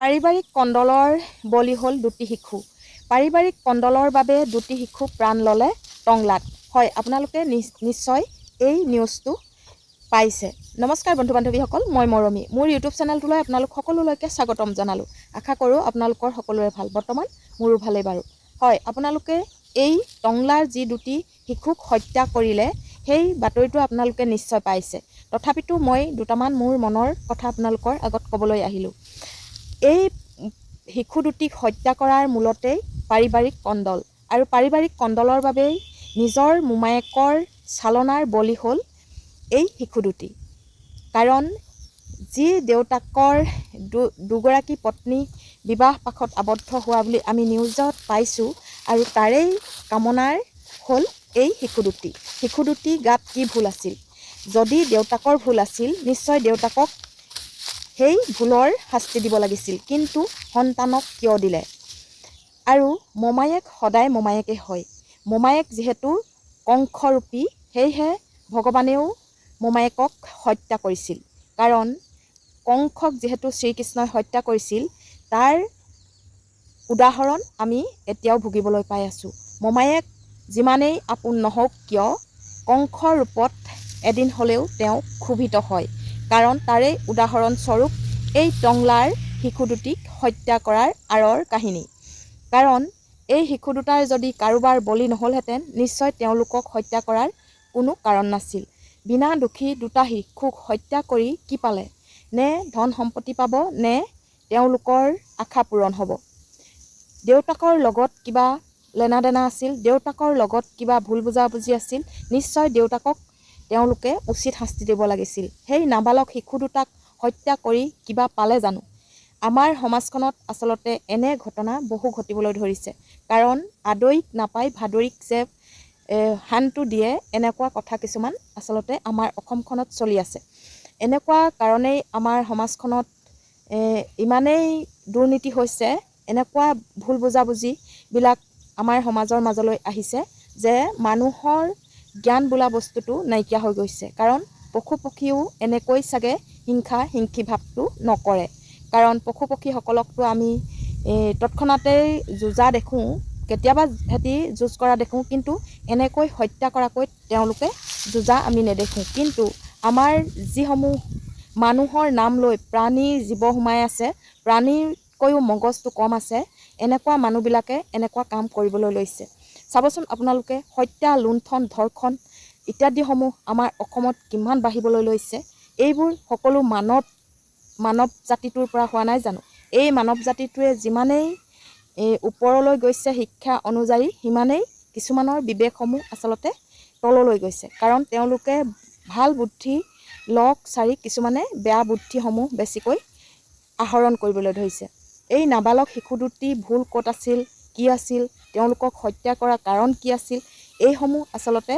পাৰিবাৰিক কণ্ডলৰ বলি হ'ল দুটি শিশু। পাৰিবাৰিক কণ্ডলৰ বাবে দুটি শিশু প্ৰাণ ল'লে টংলাত। হয় আপোনালোকে নিশ্চয় এই নিউজটো পাইছে। নমস্কাৰ বন্ধু বান্ধৱীসকল মই মৰমী। মোৰ ইউটিউব চেনেলটোলৈ আপোনালোক সকলোলৈকে স্বাগতম জনালোঁ। আশা কৰোঁ আপোনালোকৰ সকলোৰে ভাল। বৰ্তমান মোৰো ভালেই বাৰু। হয় আপোনালোকে এই টংলাৰ যি দুটি শিশুক হত্যা কৰিলে সেই বাতৰিটো আপোনালোকে নিশ্চয় পাইছে। তথাপিতো মই দুটামান মোৰ মনৰ কথা আপোনালোকৰ আগত ক'বলৈ আহিলোঁ। এই শিশু দুটিক হত্যা কৰাৰ মূলতেই পাৰিবাৰিক কণ্ডল আৰু পাৰিবাৰিক কণ্ডলৰ বাবেই নিজৰ মোমায়েকৰ চালনাৰ বলি হ'ল এই শিশু দুটি। কাৰণ যি দেউতাকৰ দু দুগৰাকী পত্নী বিবাহ পাশত আবদ্ধ হোৱা বুলি আমি নিউজত পাইছোঁ আৰু তাৰেই কামনাৰ হ'ল এই শিশু দুটি। শিশু দুটি গাত কি ভুল আছিল? যদি দেউতাকৰ ভুল আছিল নিশ্চয় দেউতাকক সেই ভুলৰ শাস্তি দিব লাগিছিল। কিন্তু সন্তানক কিয় দিলে? আৰু মোমায়েক সদায় মোমায়েকেই হয়। মোমায়েক যিহেতু কংসৰূপী সেয়েহে ভগৱানেও মোমায়েকক হত্যা কৰিছিল। কাৰণ কংসক যিহেতু শ্ৰীকৃষ্ণই হত্যা কৰিছিল তাৰ উদাহৰণ আমি এতিয়াও ভুগিবলৈ পাই আছোঁ। মোমায়েক যিমানেই আপোন নহওক কিয় কংসৰ ৰূপত এদিন হ'লেও তেওঁ ক্ষোভিত হয়। কাৰণ তাৰে উদাহৰণস্বৰূপ এই টংলাৰ শিশু দুটিক হত্যা কৰাৰ আঁৰৰ কাহিনী। কাৰণ এই শিশু দুটাৰ যদি কাৰোবাৰ বলি নহ'লহেঁতেন নিশ্চয় তেওঁলোকক হত্যা কৰাৰ কোনো কাৰণ নাছিল। বিনা দোষী দুটা শিশুক হত্যা কৰি কি পালে? নে ধন সম্পত্তি পাব নে তেওঁলোকৰ আশা পূৰণ হ'ব? দেউতাকৰ লগত কিবা লেনা দেনা আছিল? দেউতাকৰ লগত কিবা ভুল বুজাবুজি আছিল? নিশ্চয় দেউতাকক তেওঁলোকে উচিত শাস্তি দিব লাগিছিল। সেই নাবালক শিশু দুটাক হত্যা কৰি কিবা পালে জানো? আমাৰ সমাজখনত আচলতে এনে ঘটনা বহু ঘটিবলৈ ধৰিছে। কাৰণ আদৈক নাপাই ভাদৈক যে শানটো দিয়ে এনেকুৱা কথা কিছুমান আচলতে আমাৰ অসমখনত চলি আছে। এনেকুৱা কাৰণেই আমাৰ সমাজখনত ইমানেই দুৰ্নীতি হৈছে এনেকুৱা ভুল বুজাবুজিবিলাক আমাৰ সমাজৰ মাজলৈ আহিছে যে মানুহৰ জ্ঞান বোলা বস্তুটো নাইকিয়া হৈ গৈছে। কাৰণ পশু পক্ষীও এনেকৈ চাগে হিংসা হিংসি ভাৱটো নকৰে। কাৰণ পশু পক্ষীসকলকতো আমি তৎক্ষণাতেই যুঁজা দেখোঁ কেতিয়াবা সিহঁতি যুঁজ কৰা দেখোঁ কিন্তু এনেকৈ হত্যা কৰাকৈ তেওঁলোকে যুঁজা আমি নেদেখোঁ। কিন্তু আমাৰ যিসমূহ মানুহৰ নাম লৈ প্ৰাণীৰ জীৱ সোমাই আছে প্ৰাণীতকৈও মগজটো কম আছে এনেকুৱা মানুহবিলাকে এনেকুৱা কাম কৰিবলৈ লৈছে। চাবচোন আপোনালোকে হত্যা লুণ্ঠন ধৰ্ষণ ইত্যাদিসমূহ আমাৰ অসমত কিমান বাঢ়িবলৈ লৈছে। এইবোৰ সকলো মানৱ মানৱ জাতিটোৰ পৰা হোৱা নাই জানো? এই মানৱ জাতিটোৱে যিমানেই ওপৰলৈ গৈছে শিক্ষা অনুযায়ী সিমানেই কিছুমানৰ বিবেকসমূহ আচলতে তললৈ গৈছে। কাৰণ তেওঁলোকে ভাল বুদ্ধি লগ চাৰি কিছুমানে বেয়া বুদ্ধিসমূহ বেছিকৈ আহৰণ কৰিবলৈ ধৰিছে। এই নাবালক শিশু দুটি ভুল ক'ত আছিল কি আছিল তেওঁলোকক হত্যা কৰা কাৰণ কি আছিল এইসমূহ আচলতে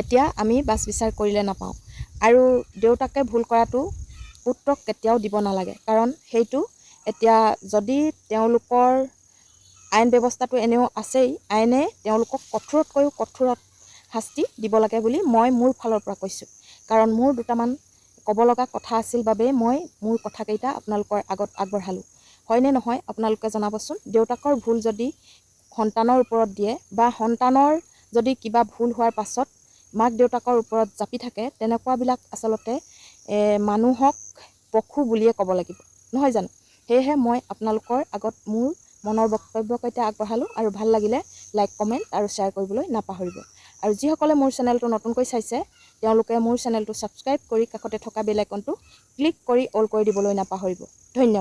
এতিয়া আমি বাছ বিচাৰ কৰিলে নাপাওঁ। আৰু দেউতাকে ভুল কৰাটো পুত্ৰক কেতিয়াও দিব নালাগে কাৰণ সেইটো এতিয়া যদি তেওঁলোকৰ আইন ব্যৱস্থাটো এনেও আছেই আইনে তেওঁলোকক কঠোৰতকৈও কঠোৰত শাস্তি দিব লাগে বুলি মই মোৰ ফালৰ পৰা কৈছোঁ। কাৰণ মোৰ দুটামান ক'ব লগা কথা আছিল বাবেই মই মোৰ কথাকেইটা আপোনালোকৰ আগত আগবঢ়ালোঁ। হয়নে নহয়? আপোনালোকে জনাবচোন। দেউতাকৰ ভুল যদি সন্তানৰ ওপৰত দিয়ে বা সন্তানৰ যদি কিবা ভুল হোৱাৰ পাছত মাক দেউতাকৰ ওপৰত জাপি থাকে তেনেকুৱাবিলাক আচলতে মানুহক পশু বুলিয়ে ক'ব লাগিব। নহয় জানো? সেয়েহে মই আপোনালোকৰ আগত মোৰ মনৰ বক্তব্যকেইটা আগবঢ়ালোঁ আৰু ভাল লাগিলে লাইক কমেণ্ট আৰু শ্বেয়াৰ কৰিবলৈ নাপাহৰিব। আৰু যিসকলে মোৰ চেনেলটো নতুনকৈ চাইছে তেওঁলোকে মোৰ চেনেলটো ছাবস্ক্ৰাইব কৰি কাষতে থকা বেল আইকনটো ক্লিক কৰি অল কৰি দিবলৈ নাপাহৰিব। ধন্যবাদ।